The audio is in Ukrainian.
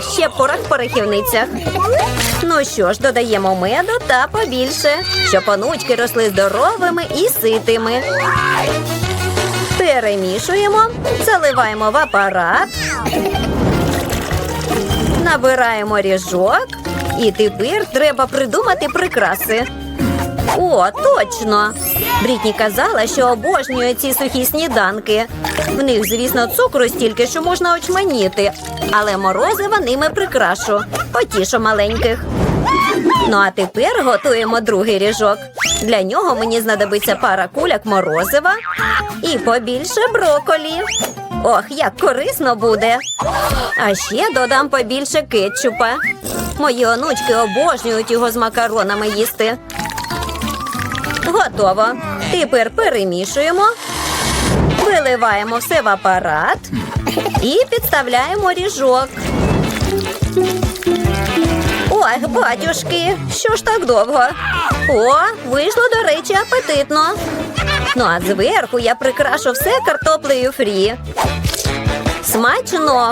Ще порох порохівниця. Ну що ж, додаємо меду та побільше, щоб онучки росли здоровими і ситими. Перемішуємо, заливаємо в апарат, набираємо ріжок, і тепер треба придумати прикраси. О, точно! Брітні казала, що обожнює ці сухі сніданки. В них, звісно, цукру стільки, що можна очманіти, але морозива ними прикрашу. Потішу маленьких. Ну а тепер готуємо другий ріжок. Для нього мені знадобиться пара куляк морозива і побільше броколі. Ох, як корисно буде. А ще додам побільше кетчупа. Мої онучки обожнюють його з макаронами їсти. Готово. Тепер перемішуємо, виливаємо все в апарат і підставляємо ріжок. Ой, батюшки, що ж так довго? О, вийшло, до речі, апетитно. Ну а зверху я прикрашу все картоплею фрі. Смачно!